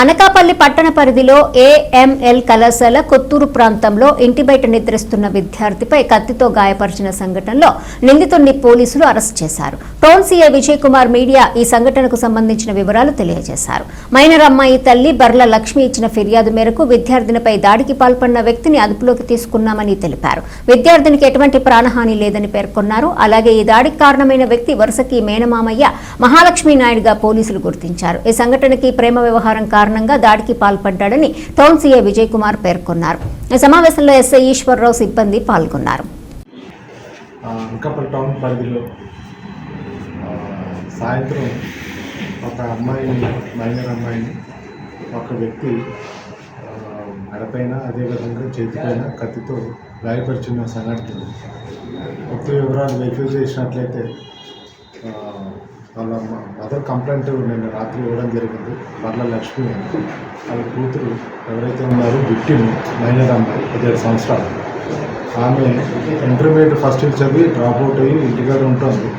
అనకాపల్లి పట్టణ పరిధిలో ఏఎంఎల్ కళాశాల కొత్తూరు ప్రాంతంలో ఇంటి బయట నిద్రిస్తున్న విద్యార్థిపై కత్తితో గాయపరిచిన సంఘటనలో నిందితుడిని పోలీసులు అరెస్ట్ చేశారు. Town CA Vijay Kumar media ఈ సంఘటనకు సంబంధించిన వివరాలు తెలియజేశారు. మైనర్ అమ్మాయి తల్లి బర్ల లక్ష్మి ఇచ్చిన ఫిర్యాదు మేరకు విద్యార్థినిపై దాడికి పాల్పడిన వ్యక్తిని అదుపులోకి తీసుకున్నామని తెలిపారు. విద్యార్థినికి ఎటువంటి ప్రాణహాని లేదని పేర్కొన్నారు. అలాగే ఈ దాడికి కారణమైన వ్యక్తి వరుసకి మేనమామయ్య మహాలక్ష్మి నాయుడుగా పోలీసులు గుర్తించారు. ఈ సంఘటనకి ప్రేమ వ్యవహారం కారణం కారణంగా దాడికి పాల్పడ్డాడని టౌన్ సీఏ విజయ్ కుమార్ పేర్కొన్నారు. ఈ సమావేశంలో ఎస్ఐ ఈశ్వరరావు సిబ్బంది పాల్గొన్నారు. టౌన్ పరిధిలో సాయంత్రం ఒక అమ్మాయిని మైనర్ అమ్మాయిని ఒక వ్యక్తి మెడపైన అదేవిధంగా చేతిపైన కత్తితో గాయపరిచిన సంఘటన. మొత్తం వివరాలు వెరిఫై చేసినట్లయితే వాళ్ళ మదర్ కంప్లైంట్ నిన్న రాత్రి ఇవ్వడం జరిగింది. బర్ల లక్ష్మి అని. వాళ్ళ కూతురు ఎవరైతే ఉన్నారో విక్టిమ్ మైనర్ అమ్మాయి పదిహేడు సంవత్సరాలు. ఆమె ఇంటర్మీడియట్ ఫస్ట్ ఇయర్ చదివి డ్రాప్ అవుట్ అయ్యి ఇంటికాడ ఉంటుంది.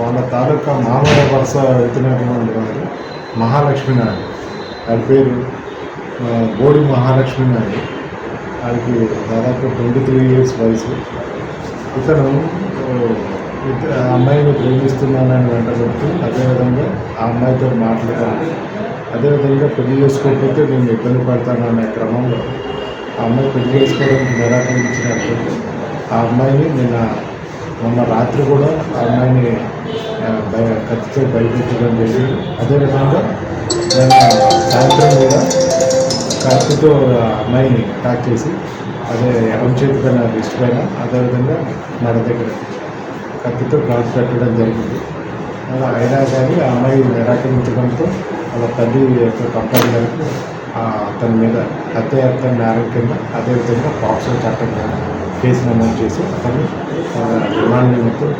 వాళ్ళ తాలూకా మామయ్య వరుస ఎత్తినటువంటి వారు మహాలక్ష్మి నాయుడు. ఆడి పేరు బోడి మహాలక్ష్మి నాయుడు. ఆడికి దాదాపు ట్వంటీ త్రీ ఇయర్స్ వయసు. ఇతను అమ్మాయిని ప్రేమిస్తున్నానని వెంటబడుతూ అదేవిధంగా ఆ అమ్మాయితో మాట్లాడాలి. అదేవిధంగా పెళ్ళి చేసుకోకపోతే నేను ఇబ్బంది పడతాను అనే క్రమంలో ఆ అమ్మాయి పెళ్ళి చేసుకోవడానికి నిరాకరించినట్టు ఆ అమ్మాయిని నిన్న మొన్న రాత్రి కూడా ఆ అమ్మాయిని భయ కత్తితో భయపెట్టడం జరిగింది. అదేవిధంగా నేను సాయంత్రం కూడా కత్తితో అమ్మాయిని అటాక్ చేసి అదే ఎడం చేతి పైన రిస్ట్ పైన అదేవిధంగా నడ దగ్గర కత్తితో గాజు కట్టడం జరిగింది. అలా అయినా కానీ ఆ అమ్మాయి నిరాకరించడంతో వాళ్ళ తల్లి యొక్క కంపెనీ మేరకు అతని మీద హత్యాయత్న నేరం కింద అదేవిధంగా పాక్సో చట్టం కింద కేసు నమోదు చేసి అతన్ని రిమాండ్ నిమిత్తం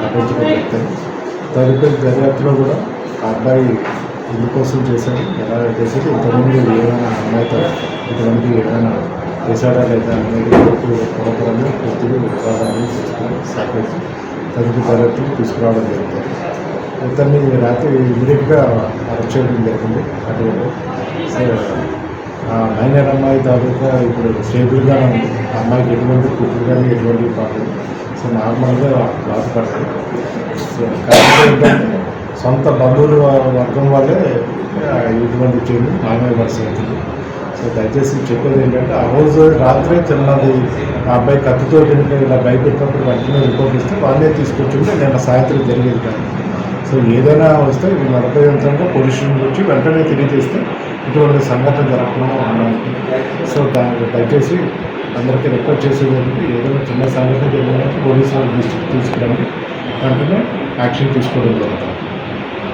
తప్పించడం జరుగుతుంది తదుపరి దర్యాప్తులో కూడా ఆ అబ్బాయి ఎందుకోసం చేశాడు ఎలా చేశాడు ఇంతకుముందు ఏమైనా అమ్మాయితో ఇటువంటి ఏమైనా చేశాడా లేదా అనేది పూర్వపరంగా పూర్తిగా వివాదాన్ని తీసుకుని సేకరించి తదుపరి దర్యాప్తులు తీసుకురావడం జరుగుతుంది ఇతన్ని రాత్రి ఇమీడియట్గా అరెస్ట్ చేయడం జరిగింది. అటువంటి సో మైనర్ అమ్మాయి తాలూకా ఇప్పుడు స్టేబుల్గానే ఉంది. అమ్మాయికి ఎటువంటి కుట్లు కానీ ఎటువంటి పాటలు సో నార్మల్గా బాధపడదు సో కాకపోతే ఏంటంటే సొంత బంధువుల వర్గం వాళ్ళే ఇటువంటి చేయడం మామయ్య పరిస్థితి. అవుతుంది సో దయచేసి చెప్పేది ఏంటంటే ఆ రోజు రాత్రే చిన్నది ఆ అబ్బాయి కత్తితో కనుక ఇలా భయపెట్టినప్పుడు వెంటనే రిపోర్ట్ ఇస్తే వాళ్ళే తీసుకొచ్చుంటే నేను సాయంత్రం జరిగేది కాదు. సో ఏదైనా వస్తే ఈ నలభై యంత్రంగా పొల్యూషన్ గురించి వెంటనే తెలియజేస్తే ఇటువంటి సంఘటన జరగకుండా ఉండాలి. సో దానికి దయచేసి అందరికీ రిక్వెస్ట్ చేసేది ఏంటంటే ఏదైనా చిన్న సంఘటన జరిగినట్టు పోలీసు వాళ్ళు దృష్టికి తీసుకురండి. వెంటనే యాక్షన్ తీసుకోవడం జరుగుతుంది.